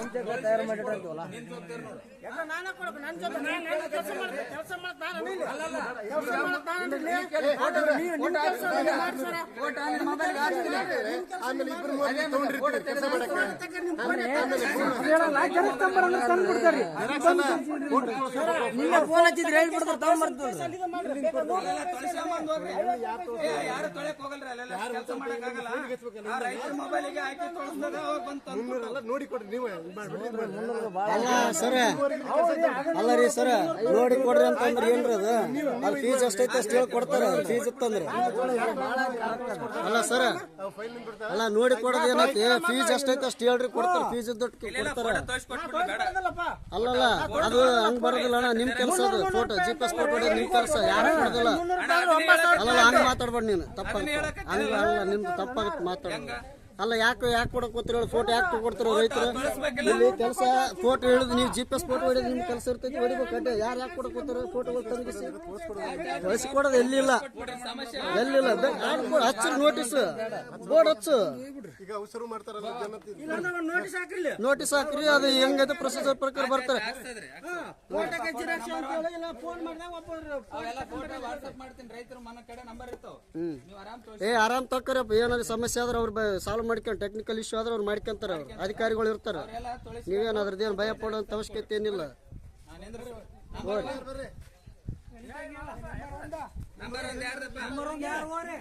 ಮುಂಚೆ ತಯಾರು ಮಾಡಿಟ್ಟಿರ್ತೀವಲ್ಲ ಎಲ್ಲ ನಾನೇ ಕೊಡ್ಬೇಕು. ನನ್ನ ಜೊತೆ ನಾನು ಕೆಲಸ ಮಾಡ್ತೀನಿ. ಕೆಲಸ ಮಾಡಕ್ ನಾನು ಇಲ್ಲಿ ಕೆಲಸ ಮಾಡಕ್ ನಾನು ಇಲ್ಲಿ ನೀವು ನಿಮ್ಮ ಕೆಲಸ ನೀವು ಮಾಡಿ ಸರ ಆಮೇಲೆ ಇಬ್ರು ಮೂವರು ತಗೊಂಡಿರ್ತೀವಿ ಕೆಲಸ ಮಾಡಕ್ಕೆ. ಫೋನ್ ನಿನ್ನೆ ಫೋನ್ ಹಚ್ಚಿದ್ರೆ ಹೇಳ್ಬಿಡ್ತಾರೆ ತಗೊಂಡ್ಬರ್ತೀವಿ ಯಾರು ತೊಳೆಕ್ ಹೋಗಲ್ರಿ ಅಲ್ಲೆಲ್ಲ? ಕೆಲಸ ಮಾಡಕ್ಕಾಗಲ್ಲ. ಆ ರೈತರ ಮೊಬೈಲಿಗೆ ಹಾಕಿ ತೊಳಸ್ದಾಗ ನೋಡಿ ಕೊಡ್ರಿ ನೀವು ಅಲ್ಲ ಸರ ಅಲ್ಲ ರೀ ಸರ ನೋಡಿ ಕೊಡ್ರಿ ಅಂತಂದ್ರೆ ಏನ್ರಿ ಅದು ಅಲ್ಲಿ ಫೀಸ್ ಎಷ್ಟೈತೆ ಅಷ್ಟು ಹೇಳಿ ಕೊಡ್ತಾರ ಫೀಸ್ ಇತ್ತಂದ್ರೆ ಅಲ್ಲ ಸರ ಅಲ್ಲ ನೋಡಿ ಕೊಡೋದು ಏನೈತಿ ಫೀಸ್ ಎಷ್ಟೈತೆ ಅಷ್ಟು ಹೇಳ್ರಿ ಕೊಡ್ತಾರ ಫೀಸ್ ಇದ್ದಟ್ಟು ಕೊಡ್ತಾರ ಅಲ್ಲಲ್ಲ ಅದು ಹಂಗ್ ಬರೋದಿಲ್ಲ ಅಣ್ಣ ನಿಮ್ ಕೆಲಸ ಅದು ಫೋಟೋ ಜಿ ಪಿ ಎಸ್ ಹೊಡೆಯೋದು ನಿಮ್ ಕೆಲಸ ಯಾರು ಕೊಡೋದಿಲ್ಲ ಅಲ್ಲಲ್ಲ ಹಂಗ ಮಾತಾಡ್ಬೇಡ ನೀನು ತಪ್ಪ ಅಲ್ಲ ನಿಮ್ದು ತಪ್ಪಾಗತ್ತೆ ಮಾತಾಡ ಅಲ್ಲ ಯಾಕೆ ಯಾಕೆ ಕೊಡಕ್ ಹೇಳಿ ಫೋಟೋ ಯಾಕೆ ಕೊಡ್ತಿರೋ ರೈತರು? ಇಲ್ಲಿ ಕೆಲಸ ಫೋಟೋ ಹೇಳಿದ್ ನೀವು ಜಿ ಪಿ ಎಸ್ ಫೋಟೋ ಹೊಡೆದು ನಿಮ್ ಕೆಲಸ ಇರ್ತೈತಿ ಹೊಡಿಬೇಕು ಅಡ್ಡೆ ಯಾರು ಯಾಕೆ ಕೊಡಕ್ ಗೊತ್ತಿರೋ ಫೋಟೋಗಳು ತಂದಿಸಿ ಕಳಿಸ್ಕೊಡೋದು ಎಲ್ಲಿಲ್ಲ. ಎಲ್ಲಿಲ್ಲ. ಹಚ್ಚರು ನೋಟಿಸ್ ಬೋರ್ಡ್ ಹಚ್ಚು. ಈಗ ಅವಸರ ಮಾಡ್ತಾರಲ್ಲ ಜನ ನೋಟಿಸ್ ಹಾಕ್ರಿ ಅದು ಹೆಂಗೈತೆ ಪ್ರೊಸೀಜರ್ ಪ್ರಕಾರ ಬರ್ತಾರೆ. ಫೋಟೋಗೆ ಜಿರಾಕ್ಸ್ ಅಂತ ಹೇಳಿ ಇಲ್ಲ ಫೋನ್ ಮಾಡಿದಾಗ ಒಬ್ಬರು ಅವೆಲ್ಲ ಫೋಟೋ ವಾಟ್ಸ್ಆಪ್ ಮಾಡ್ತೀನಿ. ರೈತರ ಮನ ಕಡೆ ನಂಬರ್ ಇರ್ತಾವ. ನೀವು ಆರಾಮ್ ತೋರಿಸಿ ಏ ಆರಾಮ್ ತಕ್ಕರಪ್ಪ ಏನಾದ್ರು ಸಮಸ್ಯೆ ಆದ್ರೆ ಅವ್ರು ಸಾಲ್ವ್ ಮಾಡ್ಕೊಂಡು ಟೆಕ್ನಿಕಲ್ ಇಶ್ಯೂ ಆದ್ರೆ ಅವ್ರು ಮಾಡ್ಕೊಂತಾರೆ ಅವ್ರು. ಅಧಿಕಾರಿಗಳು ಇರ್ತಾರೆ. ನೀವೇನು ಅದ್ರದ್ದೇನು ಭಯ ಪಡೋಂಥ ಅವಶ್ಯಕತೆ ಏನಿಲ್ಲ.